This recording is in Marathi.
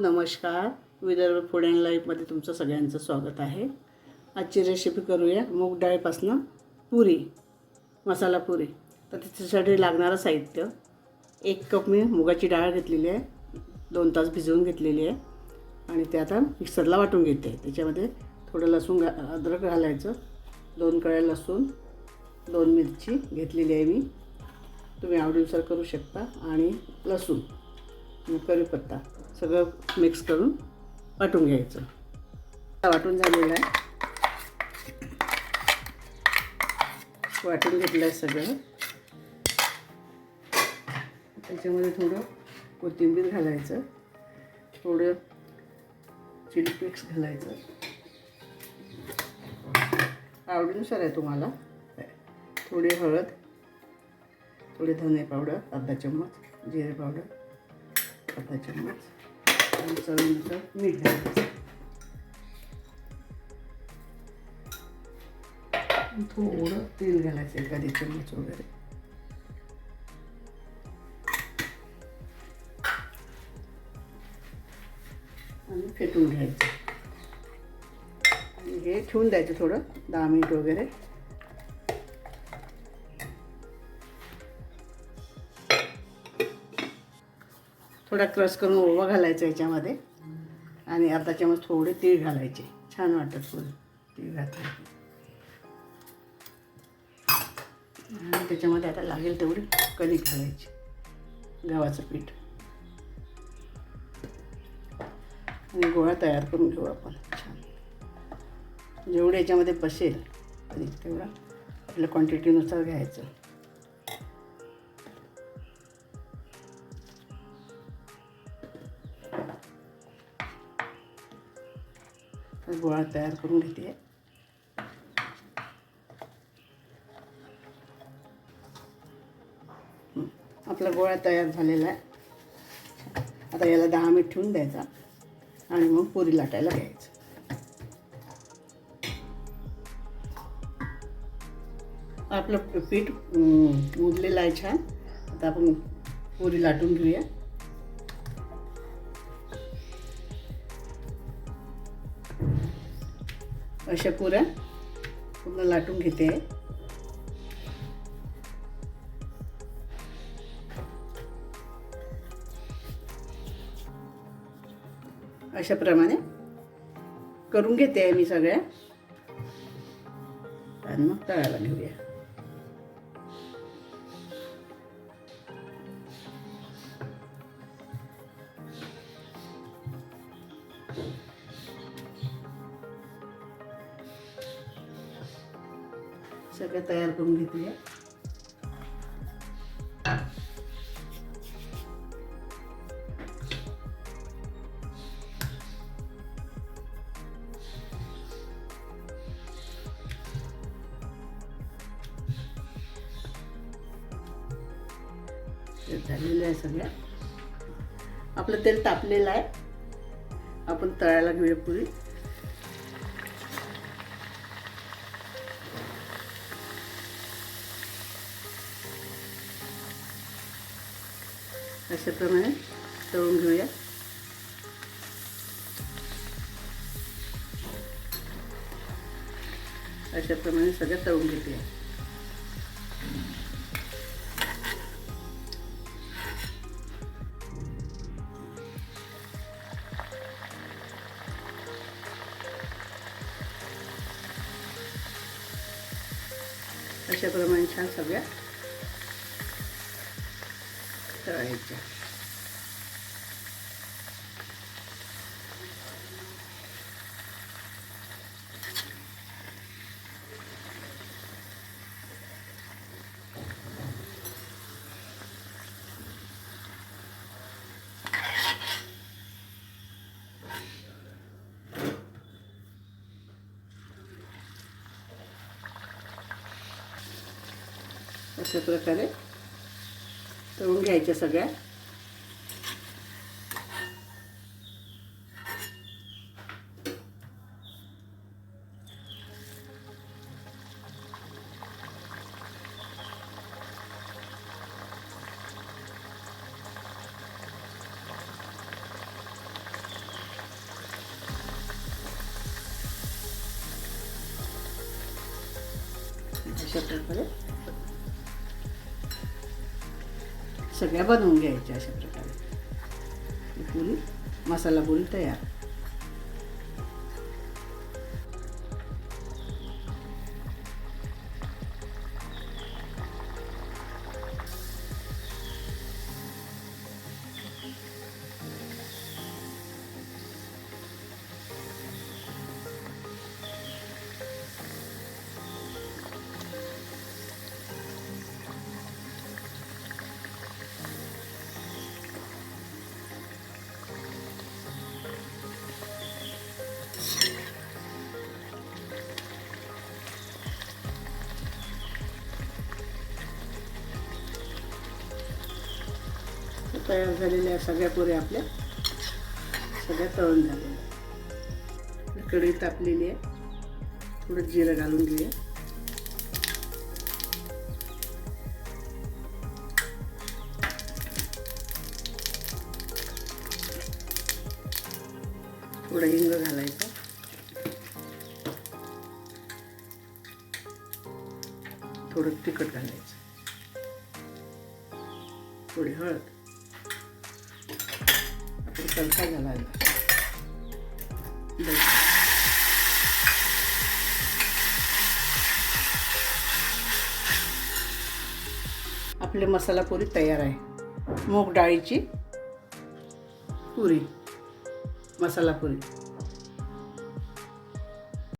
नमस्कार. विदर्भ फूड अँड लाईफमध्ये तुमचं सगळ्यांचं स्वागत आहे. आजची रेसिपी करूया. मूग डाळीपासनं पुरी मसाला पुरी. तर त्याच्यासाठी लागणारं साहित्य. एक कप मी मुगाची डाळ घेतलेली आहे. दोन तास भिजवून घेतलेली आहे. आणि ते आता मिक्सरला वाटून घेते. त्याच्यामध्ये थोडं लसूण घा अद्रक घालायचं. दोन कळ्या लसूण दोन मिरची घेतलेली आहे मी. तुम्ही आवडीनुसार करू शकता. आणि लसूण करीपत्ता कढीपत्ता. सगळं मिक्स करून वाटून घ्यायचं. वाटून झालेलं आहे. वाटून घेतलं आहे सगळं. त्याच्यामध्ये थोडं कोथिंबीर घालायचं. थोडं चिली फ्लेक्स घालायचं. आवडीनुसार आहे तुम्हाला. थोडी हळद थोडी धने पावडर अर्धा चम्मच जिरे पावडर अर्धा चम्मच. आणि चवीनुसार मीठ घालायचं थोडं तेल घालायचं एखादी चमच वगैरे आणि फेटून घ्यायचं. आणि हे ठेवून द्यायचं थोडं. दहा मिनिट वगैरे. थोडा क्रश करून ओवा घालायचा याच्यामध्ये. आणि अर्धा चमच थोडे तीळ घालायचे. छान वाटत थोडे तीळ घातले. आणि त्याच्यामध्ये आता लागेल तेवढी कणिक घालायची. गव्हाचं पीठ. आणि गोळा तयार करून घेऊ आपण. छान. जेवढे याच्यामध्ये बसेल तेवढा आपल्या क्वांटिटीनुसार घ्यायचं. गोळा तयार करून घेते. आपला गोळा तयार झालेला आहे. आता याला दहा मिनिट ठेवून द्यायचा आणि मग पुरी लाटायला घ्यायचं. आपलं पीठ उरलेलं आहे छान. आता आपण पुरी लाटून घेऊया. अशा पुऱ्या पूर्ण लाटून घेते. अशाप्रमाणे करून घेते आहे मी सगळ्या. आणि मग तळायला घेऊया. सगळं तयार करून घेतले झालेलं आहे सगळ्या आपलं तेल तापलेलं आहे. आपण तळायला घेऊया पुरी. अशाप्रमाणे तळून घेऊया. अशाप्रमाणे सगळं तळून घेतल्या. अशाप्रमाणे छान सगळ्या तळायच्या अशा प्रकारे तळून घ्यायच्या सगळ्या. अशा प्रकारे सगळ्या बनवून घ्यायच्या अशा प्रकारे. पुरी मसाला पुरी तयार. तयार झालेल्या सगळ्या पुऱ्या आपल्या. सगळ्या तळून झालेल्या कढई तापलेली आहे. थोडं जिरं घालून घेऊया. थोडं हिंग घालायचं. थोडं तिखट घालायचं. थोडी हळद. तडका घालायला बरं. आपले मसाला पुरी तयार आहे. मूग डाळीची पुरी मसाला पुरी.